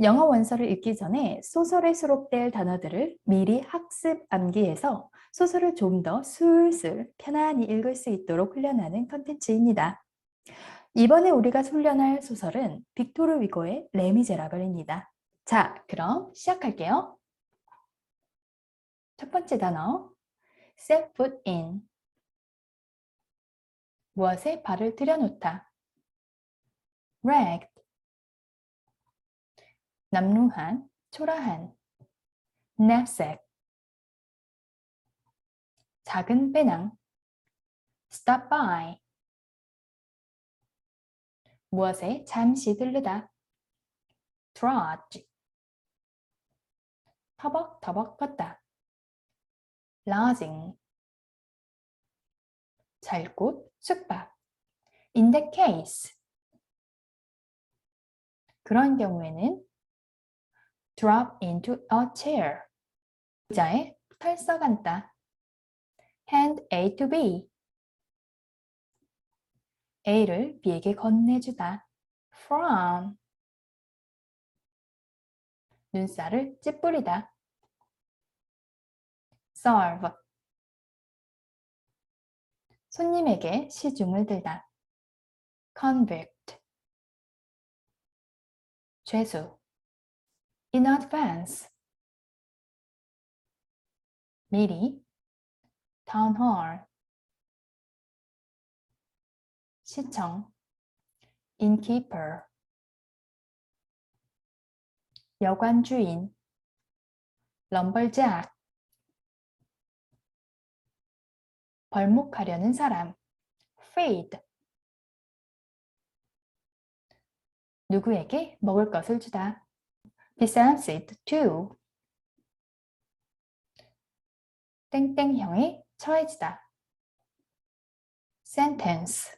영어 원서를 읽기 전에 소설에 수록될 단어들을 미리 학습 암기해서 소설을 좀 더 술술 편안히 읽을 수 있도록 훈련하는 컨텐츠입니다. 이번에 우리가 훈련할 소설은 빅토르 위고의 레미제라블입니다. 자, 그럼 시작할게요. 첫 번째 단어, set foot in. 무엇에 발을 들여놓다. ragged. 남루한, 초라한. knapsack. 작은 배낭. stop by. 무엇에 잠시 들르다. trudge. 터벅터벅 걷다. lodging. 잘 곳, 숙박. in that case. 그런 경우에는 drop into a chair. 의자에 털썩 앉다. hand A to B. A를 B에게 건네주다. from. 눈살을 찌푸리다. serve. 손님에게 시중을 들다. convict. 죄수. In advance. 미리. town hall. 시청. innkeeper. 여관 주인. lumberjack. 벌목하려는 사람. feed. 누구에게 먹을 것을 주다. Be sensitive to. 땡땡형에 처해지다. sentence.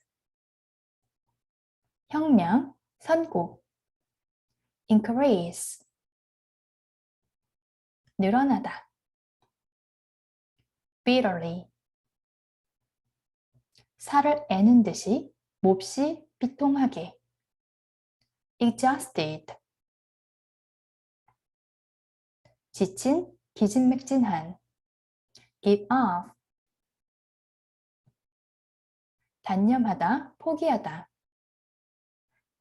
형량, 선고. increase. 늘어나다. bitterly. 살을 애는 듯이 몹시 비통하게. exhausted. 지친, 기진맥진한. give up. 단념하다, 포기하다.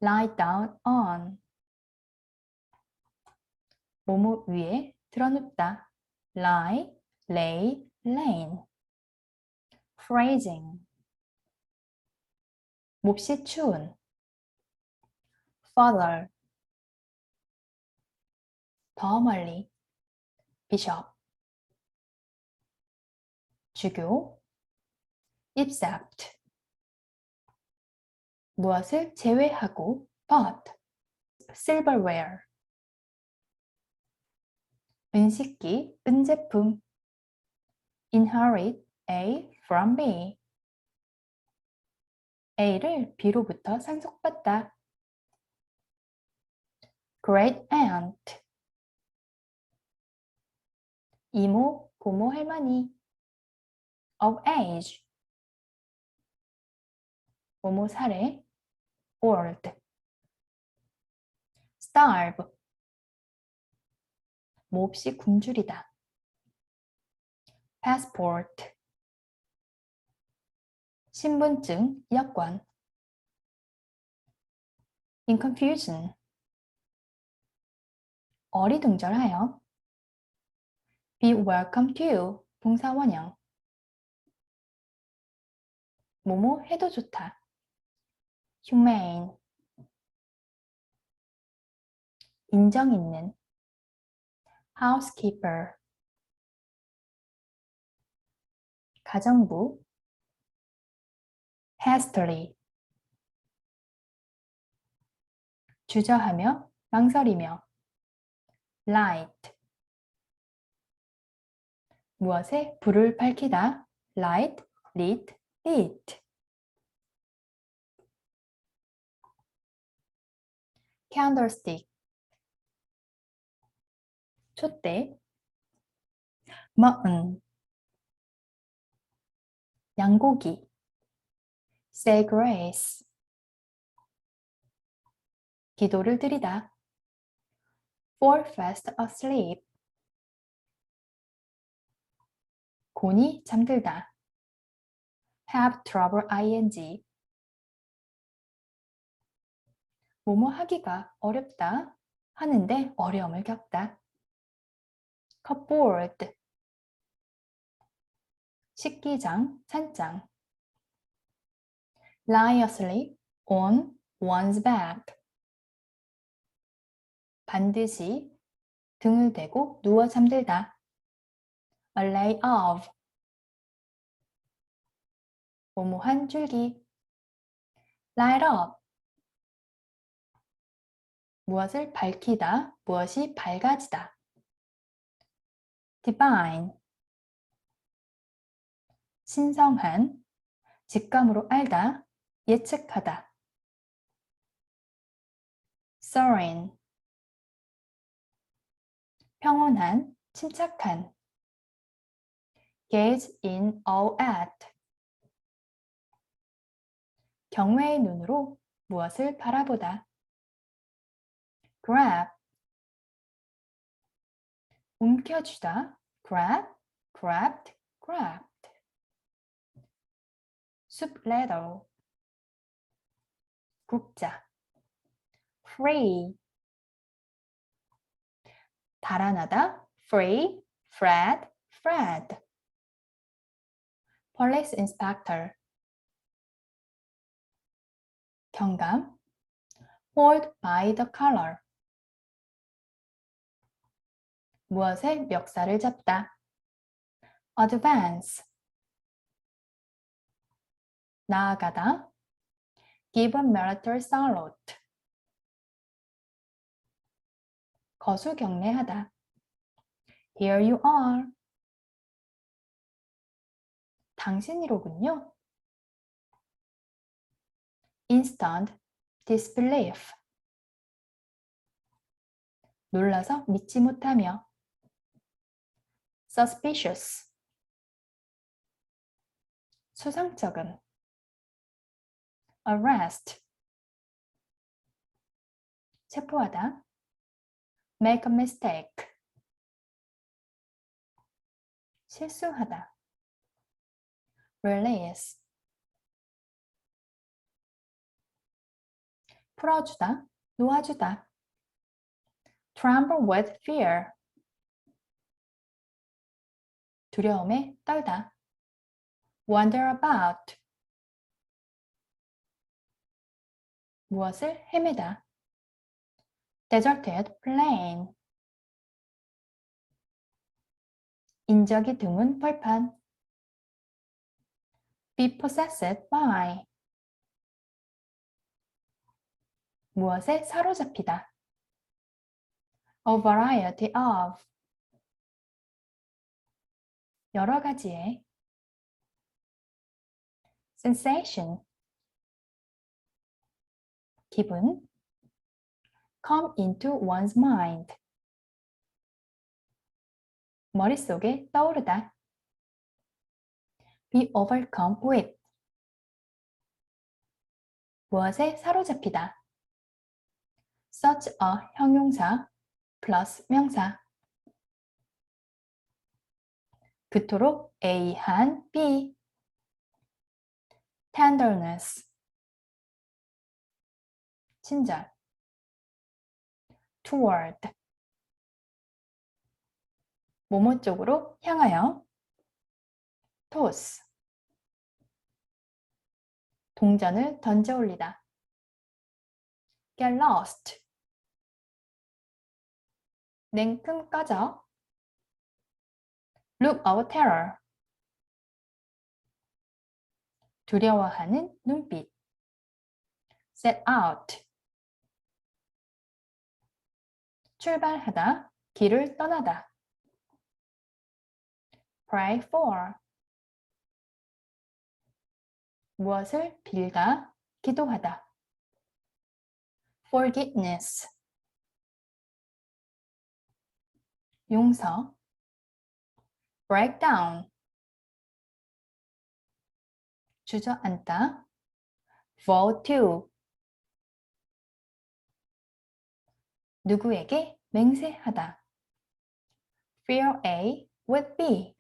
lie down on. 모모 위에 드러눕다. lie, lay, lane. phrasing. 몹시 추운. further. 더 멀리. Bishop. 주교. except. 무엇을 제외하고 but. silverware. 은식기, 은제품. inherit A from B. A를 B로부터 상속받다. great aunt. 이모, 고모, 할머니. of age. 모모 사례. old. starve. 몹시 굶주리다. passport. 신분증, 여권. in confusion. 어리둥절하여. Be welcome to. 동사원형. 뭐뭐 해도 좋다. humane. 인정 있는. housekeeper. 가정부. hastily. 주저하며, 망설이며. light. 무엇에 불을 밝히다. light, lit, lit. candlestick. 촛대. mutton. 양고기. say grace. 기도를 드리다. fall fast asleep. 곤히 잠들다. have trouble ing. 뭐뭐 하기가 어렵다. 하는데 어려움을 겪다. cupboard. 식기장, 찬장. asleep on one's back. 반드시 등을 대고 누워 잠들다. a lay of. 뭐뭐한 줄기. light up. 무엇을 밝히다, 무엇이 밝아지다. divine. 신성한, 직감으로 알다, 예측하다. serene. 평온한, 침착한. gaze in awe at. 경외의 눈으로 무엇을 바라보다. grab. 움켜쥐다. grab, grabbed, grabbed. soup ladle. 국자. free. 달아나다. free, Fred, Fred. police inspector. 경감. hold by the collar. 무엇의 멱살을 잡다. advance. 나아가다. give a military salute. 거수 경례하다. Here you are. 당신이로군요. Instant disbelief. 놀라서 믿지 못하며. suspicious. 수상쩍은. arrest. 체포하다. make a mistake. 실수하다. release. 풀어주다, 놓아주다. tremble with fear. 두려움에 떨다. wander about. 무엇을 헤매다. deserted plain. 인적이 드문 벌판. be possessed by. 무엇에 사로잡히다. A variety of. 여러 가지의. sensation. 기분. come into one's mind. 머릿속에 떠오르다. be overcome with. 무엇에 사로잡히다. Such a 형용사 플러스 명사. 그토록 A 한 B. tenderness. 친절. toward. 뭐뭐 쪽으로 향하여. toss. 동전을 던져 올리다. get lost. 냉큼 꺼져. look of terror. 두려워하는 눈빛. set out. 출발하다, 길을 떠나다. pray for. 무엇을 빌다, 기도하다. forgiveness. 용서. break down. 주저앉다. fall to. 누구에게 맹세하다. Fill A with B.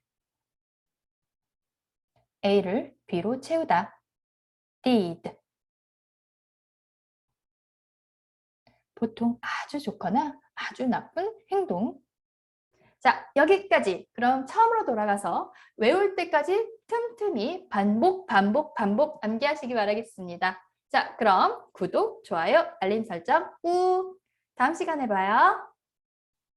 A를 B로 채우다. Did. 보통 아주 좋거나 아주 나쁜 행동. 자, 여기까지. 그럼 처음으로 돌아가서 외울 때까지 틈틈이 반복, 반복, 반복 암기하시기 바라겠습니다. 자, 그럼 구독, 좋아요, 알림 설정 꾹. 다음 시간에 봐요.